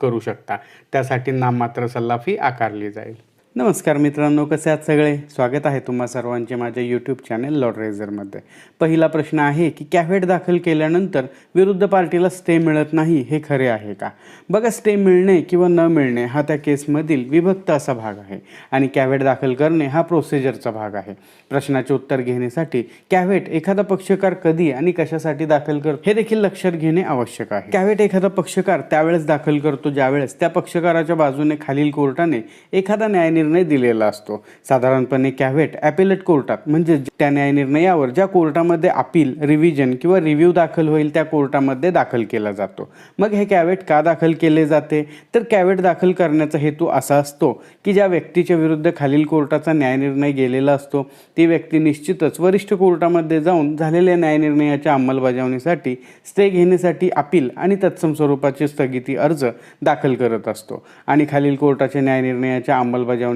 करू शकता. त्यासाठी नाममात्र सल्ला फी आकारली जाईल. नमस्कार मित्रांनो कसे आहात सगळे? स्वागत आहे तुम्हा सर्वांचे माझ्या यूट्यूब चॅनेल लॉर्ड रेझरमध्ये पहिला प्रश्न आहे की कॅव्हेट दाखल केल्यानंतर विरुद्ध पार्टीला स्टे मिळत नाही हे खरे आहे का? बघा स्टे मिळणे किंवा न मिळणे हा त्या केसमधील विभक्त असा भाग आहे आणि कॅव्हेट दाखल करणे हा प्रोसिजरचा भाग आहे. प्रश्नाचे उत्तर घेण्यासाठी कॅव्हेट एखादा पक्षकार कधी आणि कशासाठी दाखल करतो हे देखील लक्षात घेणे आवश्यक आहे. कॅव्हेट एखादा पक्षकार त्यावेळेस दाखल करतो ज्यावेळेस त्या पक्षकाराच्या बाजूने खालील कोर्टाने एखादा न्यायनिर्णय दिलेला असतो. साधारणपणे कॅव्हेट ॲपेलेट कोर्टात म्हणजे त्या न्यायनिर्णयावर ज्या कोर्टामध्ये अपील रिव्हिजन किंवा रिव्ह्यू दाखल होईल त्या कोर्टामध्ये दाखल केला जातो. मग हे कॅव्हेट का दाखल केले जाते? तर कॅव्हेट दाखल करण्याचा हेतू असा असतो की ज्या व्यक्तीच्या विरुद्ध खालील कोर्टाचा न्यायनिर्णय गेलेला असतो ती व्यक्ती निश्चितच वरिष्ठ कोर्टामध्ये जाऊन झालेल्या न्यायनिर्णयाच्या अंमलबजावणीसाठी स्टे घेण्यासाठी अपील आणि तत्सम स्वरूपाचे स्थगिती अर्ज दाखल करत असतो. आणि खालील कोर्टाच्या न्यायनिर्णयाच्या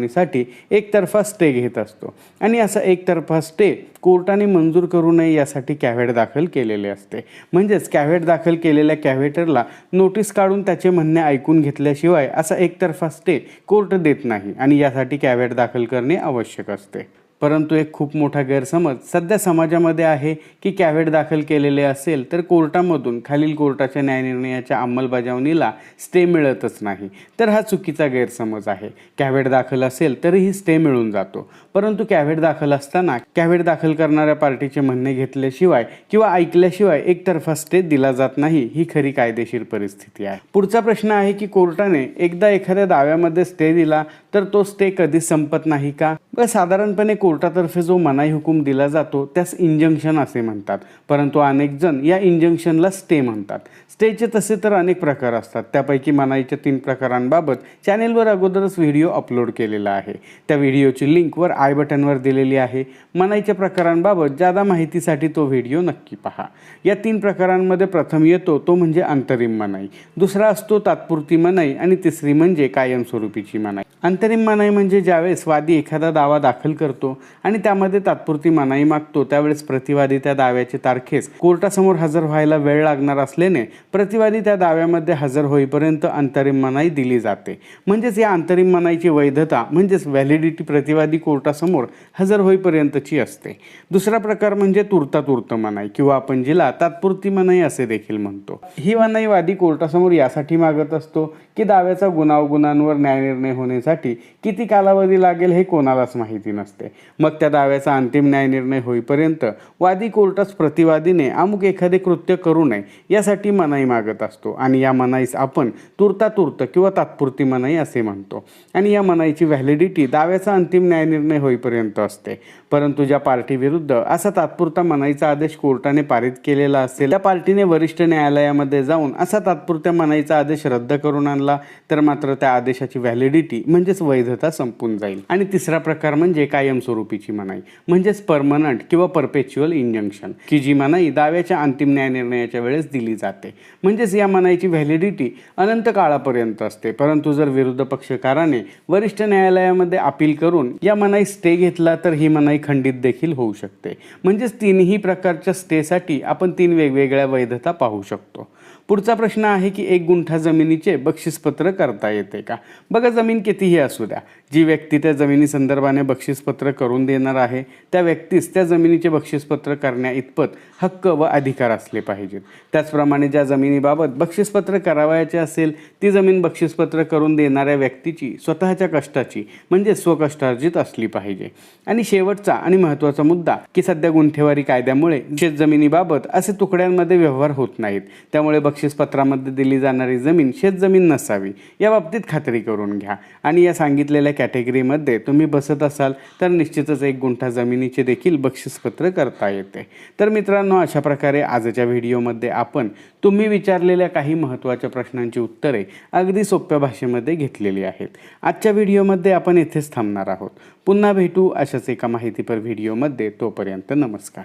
अंमलबजावणीसाठी एकतर्फा स्टे घेत असतो. आणि असा एकतर्फा स्टे कोर्टाने मंजूर करू नये यासाठी कॅव्हेट दाखल केलेले असते. म्हणजेच कॅव्हेट दाखल केलेल्या कॅव्हेटरला नोटीस काढून त्याचे म्हणणे ऐकून घेतल्याशिवाय असा एकतर्फा स्टे कोर्ट देत नाही. आणि यासाठी कॅव्हेट दाखल करणे आवश्यक असते. परंतु एक खूप मोठा गैरसमज. सध्या समाजामध्ये आहे की कॅव्हेट दाखल केलेले असेल तर कोर्टामधून खालील कोर्टाच्या न्यायनिर्णयाच्या अंमलबजावणीला स्टे मिळतच नाही. तर हा चुकीचा गैरसमज आहे. कॅव्हेट दाखल असेल तरीही स्टे मिळून जातो. परंतु कॅव्हेट दाखल असताना कॅव्हेट दाखल करणाऱ्या पार्टीचे म्हणणे घेतल्याशिवाय किंवा ऐकल्याशिवाय एकतर्फा स्टे दिला जात नाही ही खरी कायदेशीर परिस्थिती आहे. पुढचा प्रश्न आहे की कोर्टाने एकदा एखाद्या दाव्यामध्ये स्टे दिला तर तो स्टे कधीच संपत नाही का? साधारणपणे कोर्टातर्फे जो मनाई हुकूम दिला जातो त्यास इंजंक्शन असे म्हणतात. परंतु अनेक जण या इंजंक्शनला स्टे म्हणतात. स्टेचे तसे तर अनेक प्रकार असतात. त्यापैकी मनाईच्या तीन प्रकारांबाबत चॅनेलवर अगोदरच व्हिडिओ अपलोड केलेला आहे. त्या व्हिडिओची लिंक वर आय बटनवर दिलेली आहे. मनाईच्या प्रकारांबाबत जादा माहितीसाठी तो व्हिडिओ नक्की पहा. या तीन प्रकारांमध्ये प्रथम येतो तो म्हणजे अंतरिम मनाई. दुसरा असतो तात्पुरती मनाई आणि तिसरी म्हणजे कायमस्वरूपीची मनाई. अंतरिम मनाई म्हणजे ज्यावेळेस वादी एखादा दावा दाखल करतो आणि त्यामध्ये तात्पुरती मनाई मागतो त्यावेळेस प्रतिवादी त्या दाव्याची तारखेस कोर्टासमोर हजर व्हायला वेळ लागणार असल्याने प्रतिवादी त्या दाव्यामध्ये हजर होईपर्यंत अंतरिम मनाई दिली जाते. म्हणजेच या अंतरिम मनाईची वैधता म्हणजेच व्हॅलिडिटी प्रतिवादी कोर्टासमोर हजर होईपर्यंतची असते. दुसरा प्रकार म्हणजे तुर्ता तुर्त मनाई किंवा आपण जिला तात्पुरती मनाई असे देखील म्हणतो. ही मनाई वादी कोर्टासमोर यासाठी मागत असतो की दाव्याचा गुणावगुणांवर न्यायनिर्णय होण्यासाठी किती कालावधी लागेल हे कोणालाच माहिती नसते. मग त्या दाव्याचा अंतिम न्यायनिर्णय होईपर्यंत वादी कोर्टास प्रतिवादीने अमुक एखादे कृत्य करू नये यासाठी मनाई मागत असतो आणि या मनाईस आपण तुर्ता तुर्त किंवा तात्पुरती मनाई असे म्हणतो. आणि या मनाईची व्हॅलिडिटी दाव्याचा अंतिम न्यायनिर्णय होईपर्यंत असते. परंतु ज्या पार्टी विरुद्ध असा तात्पुरता मनाईचा आदेश कोर्टाने पारित केलेला असेल त्या पार्टीने वरिष्ठ न्यायालयामध्ये जाऊन असा तात्पुरत्या मनाईचा आदेश रद्द करून आणला तर मात्र त्या आदेशाची व्हॅलिडिटी म्हणजे म्हणजेच वैधता संपून जाईल. आणि तिसरा प्रकार म्हणजे कायमस्वरूपीची मनाई म्हणजेच परमनंट किंवा परपेच्युअल इंजंक्शन की जी मनाई दाव्याच्या अंतिम न्यायनिर्णयाच्या वेळेस दिली जाते. म्हणजेच या मनाईची व्हॅलिडिटी अनंत काळापर्यंत असते. परंतु जर विरुद्ध पक्षकाराने वरिष्ठ न्यायालयामध्ये अपील करून या मनाई स्टे घेतला तर ही मनाई खंडित देखील होऊ शकते. म्हणजेच तीनही प्रकारच्या स्टेसाठी आपण तीन वेगवेगळ्या वैधता पाहू शकतो. पुढचा प्रश्न आहे की एक गुंठा जमिनीचे बक्षीसपत्र करता येते का? बघा जमीन कितीही असू द्या. जी व्यक्ती त्या जमिनी संदर्भाने बक्षीसपत्र करून देणार आहे त्या व्यक्तीस त्या जमिनीचे बक्षीसपत्र करण्या इतपत हक्क व अधिकार असले पाहिजेत. त्याचप्रमाणे ज्या जमिनीबाबत बक्षीसपत्र करावयाचे असेल ती जमीन बक्षीसपत्र करून देणाऱ्या व्यक्तीची स्वतःच्या कष्टाची म्हणजे स्वकष्टार्जित असली पाहिजे. आणि शेवटचा आणि महत्त्वाचा मुद्दा की सध्या गुंठेवारी कायद्यामुळे शेत जमिनीबाबत असे तुकड्यांमध्ये व्यवहार होत नाहीत. त्यामुळे त्यामुळे बक्षीसपत्रामध्ये दिली जाणारी जमीन शेतजमीन नसावी या बाबतीत खात्री करून घ्या. आणि या सांगितलेल्या कॅटेगरीमध्ये तुम्ही बसत असाल तर निश्चितच एक गुंठा जमिनीचे देखील बक्षीसपत्र करता येते. तर मित्रांनो अशा प्रकारे आजच्या व्हिडिओमध्ये आपण तुम्ही विचारलेल्या काही महत्त्वाच्या प्रश्नांची उत्तरे अगदी सोप्या भाषेमध्ये घेतलेली आहेत. आजच्या व्हिडिओमध्ये आपण इथेच थांबणार आहोत. पुन्हा भेटू अशाच एका माहितीपर व्हिडिओमध्ये. तोपर्यंत नमस्कार.